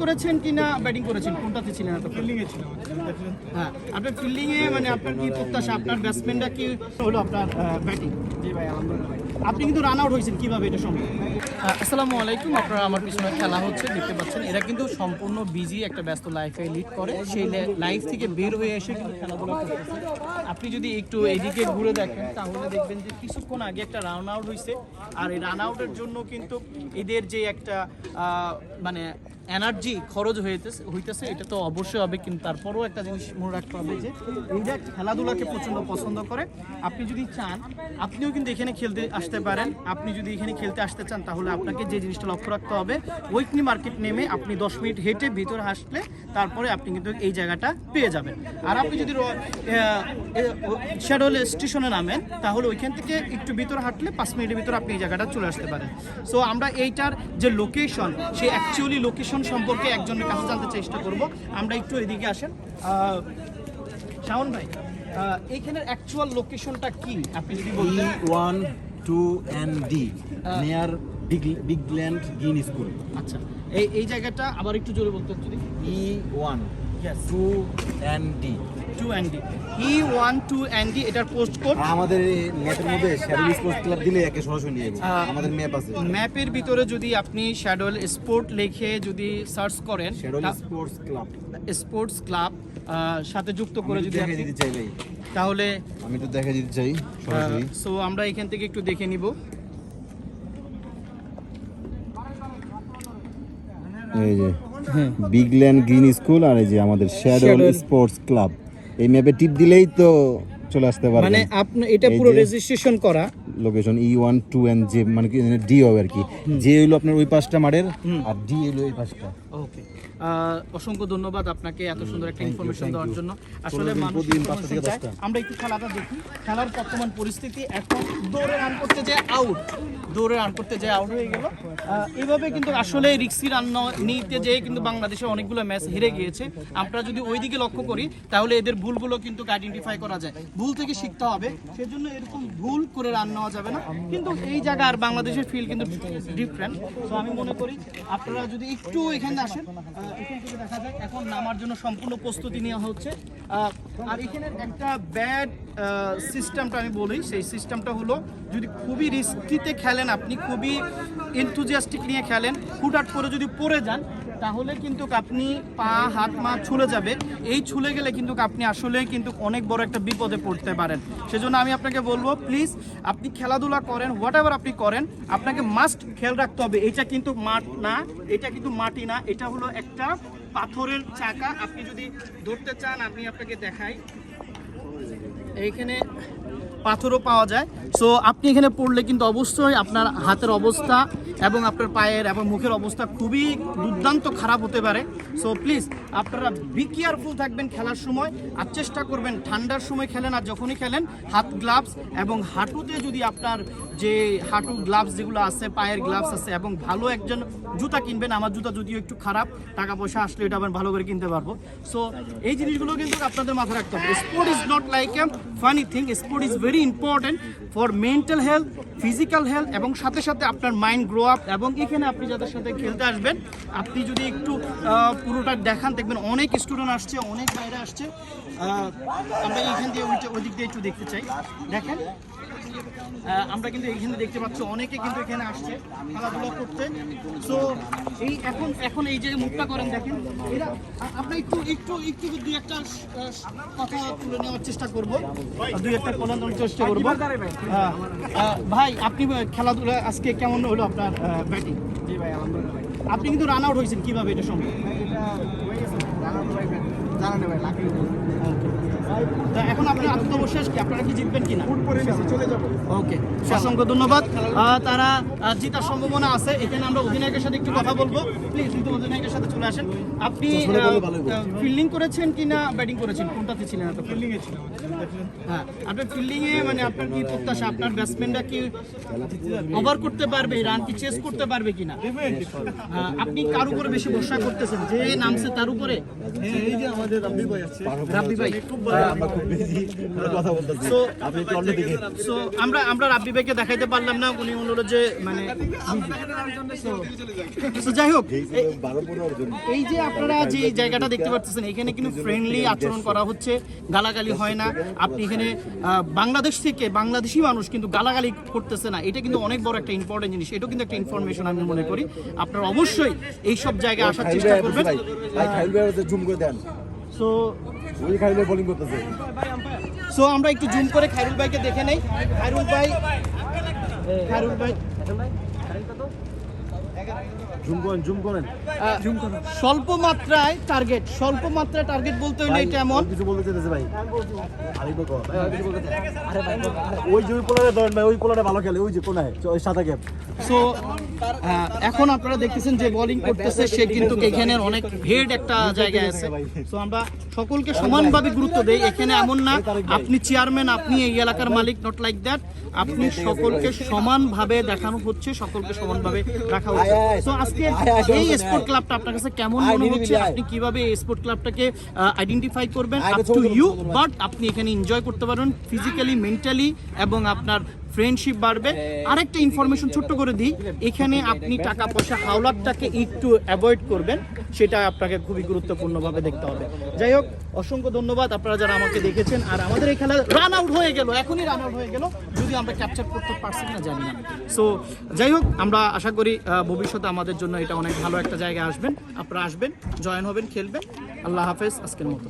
করেছেন কিনা ব্যাটিং করেছেন কোনটাতে ছিলেন এত ফিল্ডিং এ ছিলাম হ্যাঁ আপনার ফিল্ডিং এ মানে আপনার কি প্রত্যাশা? আপনার ব্যাটসম্যানটা কি হলো আপনার ব্যাটিং জি ভাই আলহামদুলিল্লাহ আপনি কিন্তু রান আউট হয়েছেন কীভাবে এটা সম্ভব? আসসালামু আলাইকুম আপনারা আমার পিছনে খেলা হচ্ছে দেখতে পাচ্ছেন এরা কিন্তু সম্পূর্ণ বিজি একটা ব্যস্ত লাইফে লিড করে সেই লাইফ থেকে বের হয়ে এসে কিন্তু খেলাধুলা করতেছে। আপনি যদি একটু এদিকে ঘুরে দেখেন তাহলে দেখবেন যে কিছুক্ষণ আগে একটা রান আউট হয়েছে আর এই রান আউটের জন্য কিন্তু এদের যে একটা আহ, মানে এনার্জি খরচ হইতেছে হইতেছে, এটা তো অবশ্যই হবে, কিন্তু তারপরেও একটা জিনিস মনে রাখতে হবে যে এইটা খেলাধুলাকে প্রচণ্ড পছন্দ করে। আপনি যদি চান, আপনিও কিন্তু এখানে খেলতে আসতে পারেন। আপনি যদি এখানে খেলতে আসতে চান, তাহলে আপনাকে যে জিনিসটা লক্ষ্য রাখতে হবে ওইকনি মার্কেট নেমে আপনি দশ মিনিট হেঁটে ভিতরে আসলে তারপরে আপনি কিন্তু এই জায়গাটা পেয়ে যাবেন। আর আপনি যদি শ্যাডোল স্টেশনে নামেন, তাহলে ওইখান থেকে একটু ভিতরে হাঁটলে পাঁচ মিনিটের ভিতরে আপনি এই জায়গাটা চলে আসতে পারেন। সো আমরা এইটার যে লোকেশন সে অ্যাকচুয়ালি লোকেশন সম্পর্কে একজনের কাছে জানতে চেষ্টা করব। আমরা একটু এদিকে আসেন। শাওন ভাই এইখানের অ্যাকচুয়াল লোকেশনটা কি? আপনি যদি E বলতেন one two and D near big big land গিন school আচ্ছা এই এই জায়গাটা আবার একটু জোরে বলতেন যদি। E one Yes. Two and D two ND E one two ND এটার পোস্ট কোড আমাদের ম্যাপের মধ্যে শ্যাডোল স্পোর্টস ক্লাব দিলে একে সরাসরি নিয়ে যাবে আমাদের ম্যাপ আছে। ম্যাপের ভিতরে যদি আপনি শ্যাডোল স্পোর্ট লিখে যদি সার্চ করেন Shadwell sports club sports club সাথে যুক্ত করে যদি দেখে আপনি দিতে চাই ভাই। তাহলে আমি তো দেখে দিতে চাই সরাসরি। সো আমরা এখান থেকে একটু দেখে নিব। এই যে। বিগ ল্যান্ড গ্রিন স্কুল আর এই যে আমাদের শ্যাডল স্পোর্টস ক্লাব এই ম্যাপে টিপ দিলেই তো চলে আসতে মানে পারবেন আপনি এটা পুরো রেজিস্ট্রেশন করা। Location E one two N J মানে কি ডি হবে আর কি। জে হইল আপনার ওই পাশটা মারের আর ডি হইল এই পাঁচটা ওকে অসংখ্য ধন্যবাদ আপনাকে এত সুন্দর একটা ইনফরমেশন দেওয়ার জন্য। আসলে মানুষ। আমরা একটু খেলাটা দেখি। খেলার বর্তমান পরিস্থিতি এখন দৌড়ে রান করতে যায় আউট দৌড়ে রান করতে যায় আউট হয়ে গেল। এইভাবে কিন্তু আসলে রিক্সি রান নিতে যেয়ে কিন্তু বাংলাদেশে অনেকগুলো ম্যাচ হেরে গিয়েছে। আমরা যদি ওই দিকে লক্ষ্য করি তাহলে এদের ভুলগুলো কিন্তু আইডেন্টিফাই করা যায়। ভুল থেকে শিখতে হবে সেজন্য এরকম ভুল করে রান নেওয়া যাবে না। কিন্তু এই জায়গা আর বাংলাদেশের ফিল কিন্তু ডিফারেন্ট তো আমি মনে করি আপনারা যদি একটু এখানে আসেন। দেখা যায় এখন নামার জন্য সম্পূর্ণ প্রস্তুতি নেওয়া হচ্ছে। আর এখানের একটা ব্যাড সিস্টেমটা আমি বলি, সেই সিস্টেমটা হলো, যদি খুবই রিস্কিতে খেলেন আপনি, খুবই এনথুজিয়াস্টিক নিয়ে খেলেন, হুটহাট করে যদি পড়ে যান তাহলে কিন্তু আপনি পা, হাত, মা ছুলে যাবে। এই ছুলে গেলে কিন্তু আপনি আসলে কিন্তু অনেক বড় একটা বিপদে পড়তে পারেন। সেজন্য আমি আপনাকে বলব প্লিজ আপনি খেলাধুলা করেন হোয়াট আপনি করেন, আপনাকে মাস্ট খেয়াল রাখতে হবে। এটা কিন্তু মাঠ না, এটা কিন্তু মাটি না, এটা হলো একটা পাথরের চাকা। আপনি যদি ধরতে চান, আমি আপনাকে দেখাই। এইখানে পাথরও পাওয়া যায়। সো আপনি এখানে পড়লে কিন্তু অবশ্যই আপনার হাতের অবস্থা এবং আপনার পায়ের এবং মুখের অবস্থা খুবই দুর্দান্ত খারাপ হতে পারে। সো প্লিজ আপনারা বি কেয়ারফুল থাকবেন খেলার সময় আর চেষ্টা করবেন ঠান্ডার সময় খেলেন আর যখনই খেলেন, হাত গ্লাভস এবং হাঁটুতে যদি আপনার যে হাঁটু গ্লাভস যেগুলো আছে, পায়ের গ্লাভস আছে এবং ভালো একজন জুতা কিনবেন, আমার জুতা যদিও একটু খারাপ টাকা পয়সা আসলে এটা আবার ভালো করে কিনতে পারব। সো এই জিনিসগুলো কিন্তু আপনাদের মাথায় রাখতে হবে। Sport is not like a funny thing sport is very important for mental health physical health এবং সাথে সাথে আপনার মাইন্ড গ্রো আপ এবং এখানে আপনি যাদের সাথে খেলতে আসবেন, আপনি যদি একটু পুরোটা দেখান, দেখবেন অনেক স্টুডেন্ট আসছে, অনেক বাইরে আসছে। আমরা এইখান দিয়ে ওই দিক দিয়ে একটু দেখতে চাই। দেখেন। আমরা কিন্তু এখানে দেখতে পাচ্ছি অনেকে কিন্তু এখানে আসছে খেলাধুলা করতে। সো এই এখন এখন এই যে মুখটা করেন দেখেন এরা আমরা একটু একটু একটু দুই একটা কথা তুলে নেওয়ার চেষ্টা করব। দুই একটা কথা চেষ্টা করব। ভাই। আপনি খেলাধুলা আজকে কেমন হলো আপনার ব্যাটিং জি ভাই আলহামদুলিল্লাহ আপনি কিন্তু রান আউট হয়েছেন কীভাবে এটা সম্ভব এটা হয়ে গেছে জানা তো ভাই জানা নেই ভাই লাকি তা এখন আপনার আত্মবিশ্বাস কি? আপনারা কি জিতবেন কিনা? ওকে অসংখ্য ধন্যবাদ। তারা জেতার সম্ভাবনা আছে। এখানে আমরা অধিনায়কের সাথে একটু কথা বলব। প্লিজ কিন্তু অধিনায়কের সাথে চলে আসেন। আপনি ফিল্ডিং করেছেন কিনা ব্যাটিং করেছেন? কোনটাতে ছিলেন এত ফিল্ডিং এ ছিলাম। হ্যাঁ আপনার ফিল্ডিং এ মানে আপনার কি প্রত্যাশা? আপনার ব্যাটসম্যানরা কি ওভার করতে পারবে? রান কি চেস করতে পারবে কিনা? আপনি কার উপরে বেশি ভরসা করতেছেন? যে নামছে তার উপরে? হ্যাঁ এই যে আমাদের রাব্বি ভাই আছে। রাব্বি ভাই। খুব ভালো আমরা কথা বলতেছি আপনি একটু অন্যদিকে সো আমরা আমরা রাব্বি ভাইকে দেখাইতে পারলাম না উনি হলো যে মানে যাই হোক এই যে আপনারা যে জায়গাটা দেখতে পাচ্ছেন এখানে কিন্তু ফ্রেন্ডলি আচরণ করা হচ্ছে গালাগালি হয় না আপনি এখানে বাংলাদেশ থেকে বাংলাদেশি মানুষ কিন্তু গালাগালি করতেছে না এটা কিন্তু অনেক বড় একটা ইম্পর্টেন্ট জিনিস এটাও কিন্তু একটা ইনফরমেশন আমি মনে করি আপনারা অবশ্যই এই সব জায়গায় আসার চেষ্টা করবেন জুম করে দেন সো ওই খাইলে বোলিং করতেছে। সো আমরা একটু জুম করে খাইরুল ভাইকে দেখে নেই। খাইরুল ভাই খাইরুল ভাই জুম করেন জুম করেন। আহ, স্বল্প মাত্রায় টার্গেট স্বল্প মাত্রায় টার্গেট বলতে হলে এটা এমন। কিছু বলতে চাইতেছে ভাই। ওই যে ওই পোলারে ধরেন ভাই ওই পোলারে ভালো খেলে ওই যে কোনায় ওই সাদা ক্যাপ। সো এখন আপনারা দেখতেছেন যে বোলিং করতেছে সে কিন্তু এখানে অনেক হেড একটা জায়গায় আছে। সো আমরা সকলকে সমানভাবে গুরুত্ব দেই। এখানে এমন না আপনি চেয়ারম্যান আপনি এই এলাকার মালিক নট লাইক দ্যাট আপনি সকলকে সমানভাবে দেখানো হচ্ছে সকলকে সমানভাবে রাখা হচ্ছে। সো আজকে এই স্পোর্ট ক্লাবটা আপনার কাছে কেমন মনে হচ্ছে? আপনি কীভাবে এই স্পোর্ট ক্লাবটাকে আইডেন্টিফাই করবেন? আপ টু ইউ বাট আপনি এখানে এনজয় করতে ফিজিক্যালি মেন্টালি এবং আপনার ফ্রেন্ডশিপ বাড়বে। আরেকটা ইনফরমেশন ছোট্ট করে দিই। এখানে আপনি টাকা পয়সা হাওলাতটাকে একটু অ্যাভয়েড করবেন সেটা আপনাকে খুবই গুরুত্বপূর্ণভাবে দেখতে হবে। যাই হোক অসংখ্য ধন্যবাদ আপনারা যারা আমাকে দেখেছেন। আর আমাদের এই খেলা রান আউট হয়ে গেল এখনই রান আউট হয়ে গেল। যদি আমরা ক্যাপচার করতে পারছি না জানি না। সো যাই হোক, আমরা আশা করি ভবিষ্যতে আমাদের জন্য এটা অনেক ভালো একটা জায়গায় আসবেন, আপনারা আসবেন, জয়েন হবেন, খেলবেন। আল্লাহ হাফেজ, আজকের মতো।